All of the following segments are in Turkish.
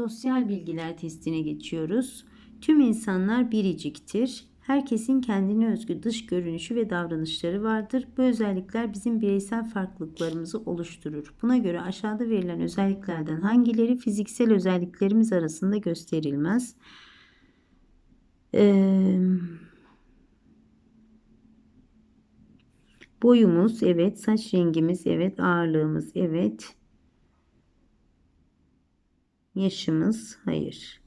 Sosyal bilgiler testine geçiyoruz. Tüm insanlar biriciktir. Herkesin kendine özgü dış görünüşü ve davranışları vardır. Bu özellikler bizim bireysel farklılıklarımızı oluşturur. Buna göre aşağıda verilen özelliklerden hangileri fiziksel özelliklerimiz arasında gösterilmez? Ee, boyumuz evet, saç rengimiz evet, ağırlığımız evet. Yaşımız hayır.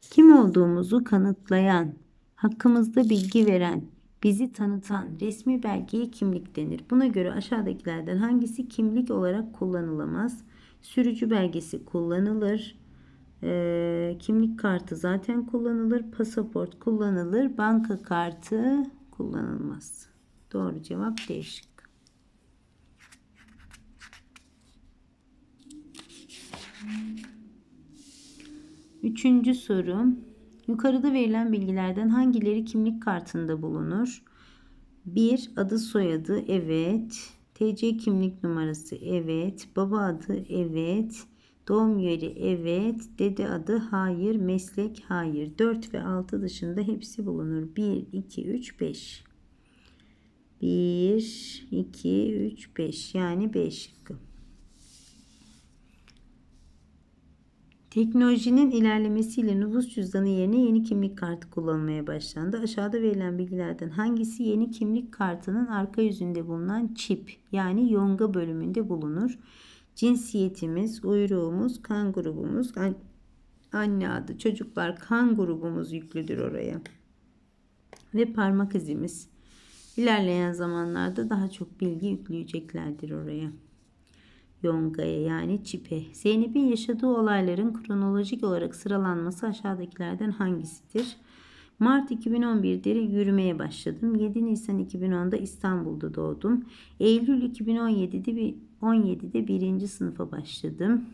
Kim olduğumuzu kanıtlayan, hakkımızda bilgi veren, bizi tanıtan resmi belgeye kimlik denir. Buna göre aşağıdakilerden hangisi kimlik olarak kullanılamaz? Sürücü belgesi kullanılır. Ee, kimlik kartı zaten kullanılır. Pasaport kullanılır. Banka kartı kullanılmaz. Doğru cevap D Üçüncü soru. Yukarıda verilen bilgilerden hangileri kimlik kartında bulunur? 1. Adı soyadı evet. TC kimlik numarası evet. Baba adı evet. Doğum yeri evet. Dede adı hayır. Meslek hayır. 4 ve 6 dışında hepsi bulunur. 1, 2, 3, 5. 1, 2, 3, 5. Yani 5 şıkkı. Teknolojinin ilerlemesiyle nüfus cüzdanı yerine yeni kimlik kartı kullanılmaya başlandı. Aşağıda verilen bilgilerden hangisi yeni kimlik kartının arka yüzünde bulunan çip yani yonga bölümünde bulunur? Cinsiyetimiz, uyruğumuz, kan grubumuz, anne adı, çocuklar kan grubumuz yüklüdür oraya. Ve parmak izimiz. İlerleyen zamanlarda daha çok bilgi yükleyeceklerdir oraya. Yonga'ya yani çipe. Zeynep'in yaşadığı olayların kronolojik olarak sıralanması aşağıdakilerden hangisidir? Mart 2011'de yürümeye başladım. 7 Nisan 2010'da İstanbul'da doğdum. Eylül 2017'de 17'de 1. sınıfa başladım.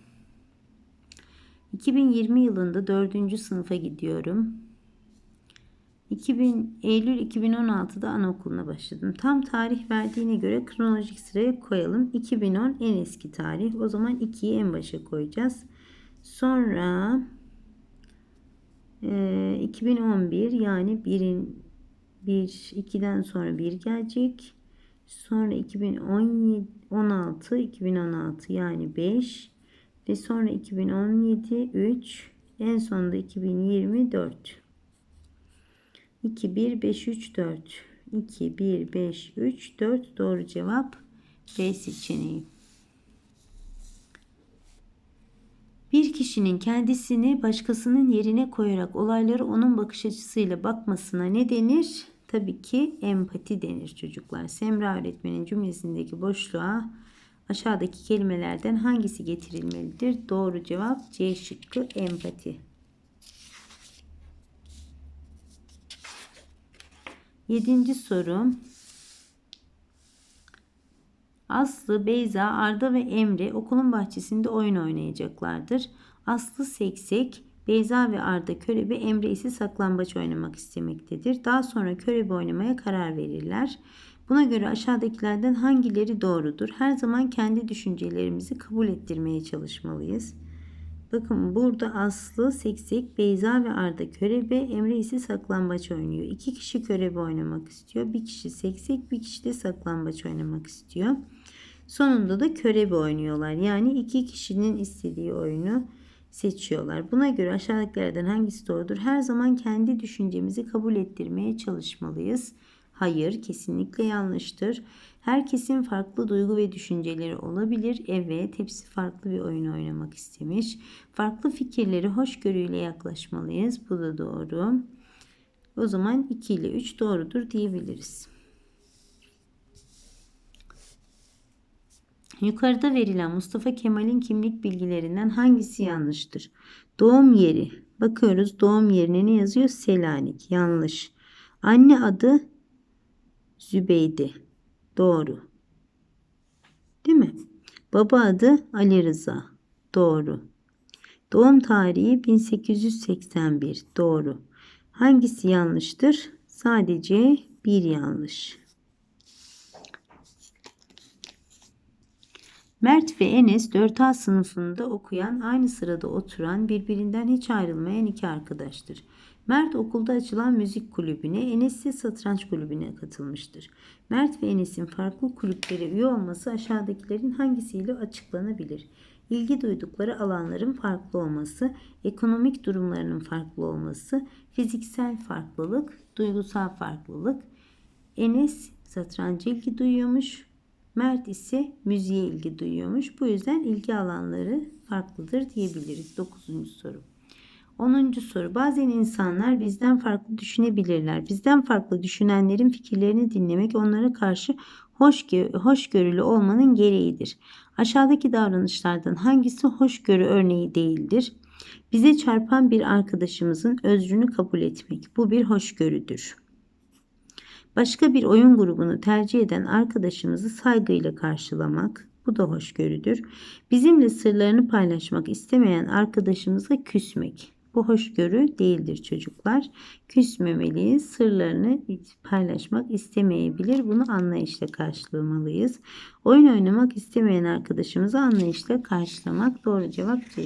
2020 yılında 4. sınıfa gidiyorum. 2000, Eylül 2016'da anaokuluna başladım. Tam tarih verdiğine göre kronolojik sıraya koyalım. 2010 en eski tarih. O zaman 2'yi en başa koyacağız. Sonra e, 2011 yani 1'in 1 2'den sonra 1 gelecek. Sonra 2017 16 2016 yani 5 ve sonra 2017 3 en sonunda 2024 2, 1, 5, 3, 4. 2, 1, 5, 3, 4. Doğru cevap B seçeneği. Bir kişinin kendisini başkasının yerine koyarak olayları onun bakış açısıyla bakmasına ne denir? Tabii ki empati denir çocuklar. Semra öğretmenin cümlesindeki boşluğa aşağıdaki kelimelerden hangisi getirilmelidir? Doğru cevap C şıkkı empati. Yedinci soru. Aslı, Beyza, Arda ve Emre okulun bahçesinde oyun oynayacaklardır. Aslı seksek, Beyza ve Arda körebe, Emre ise saklambaç oynamak istemektedir. Daha sonra körebe oynamaya karar verirler. Buna göre aşağıdakilerden hangileri doğrudur? Her zaman kendi düşüncelerimizi kabul ettirmeye çalışmalıyız. Bakın burada Aslı seksek, Beyza ve Arda körebe, Emre ise saklambaç oynuyor. İki kişi körebe oynamak istiyor. Bir kişi seksek, bir kişi de saklambaç oynamak istiyor. Sonunda da körebe oynuyorlar. Yani iki kişinin istediği oyunu seçiyorlar. Buna göre aşağıdakilerden hangisi doğrudur? Her zaman kendi düşüncemizi kabul ettirmeye çalışmalıyız. Hayır, kesinlikle yanlıştır. Herkesin farklı duygu ve düşünceleri olabilir. Evet, hepsi farklı bir oyun oynamak istemiş. Farklı fikirleri hoşgörüyle yaklaşmalıyız. Bu da doğru. O zaman 2 ile 3 doğrudur diyebiliriz. Yukarıda verilen Mustafa Kemal'in kimlik bilgilerinden hangisi yanlıştır? Doğum yeri. Bakıyoruz doğum yerine ne yazıyor? Selanik. Yanlış. Anne adı Zübeyde. Doğru. Değil mi? Baba adı Ali Rıza. Doğru. Doğum tarihi 1881. Doğru. Hangisi yanlıştır? Sadece bir yanlış. Mert ve Enes 4A sınıfında okuyan, aynı sırada oturan, birbirinden hiç ayrılmayan iki arkadaştır. Mert okulda açılan müzik kulübüne, Enes ise satranç kulübüne katılmıştır. Mert ve Enes'in farklı kulüplere üye olması aşağıdakilerin hangisiyle açıklanabilir? İlgi duydukları alanların farklı olması, ekonomik durumlarının farklı olması, fiziksel farklılık, duygusal farklılık. Enes satranca ilgi duyuyormuş, Mert ise müziğe ilgi duyuyormuş. Bu yüzden ilgi alanları farklıdır diyebiliriz. 9. soru. 10. soru. Bazen insanlar bizden farklı düşünebilirler. Bizden farklı düşünenlerin fikirlerini dinlemek onlara karşı hoşgö- hoşgörülü olmanın gereğidir. Aşağıdaki davranışlardan hangisi hoşgörü örneği değildir? Bize çarpan bir arkadaşımızın özrünü kabul etmek. Bu bir hoşgörüdür. Başka bir oyun grubunu tercih eden arkadaşımızı saygıyla karşılamak. Bu da hoşgörüdür. Bizimle sırlarını paylaşmak istemeyen arkadaşımıza küsmek. Bu hoşgörü değildir çocuklar. Küsmemeliyiz. Sırlarını paylaşmak istemeyebilir. Bunu anlayışla karşılamalıyız. Oyun oynamak istemeyen arkadaşımızı anlayışla karşılamak. Doğru cevap C.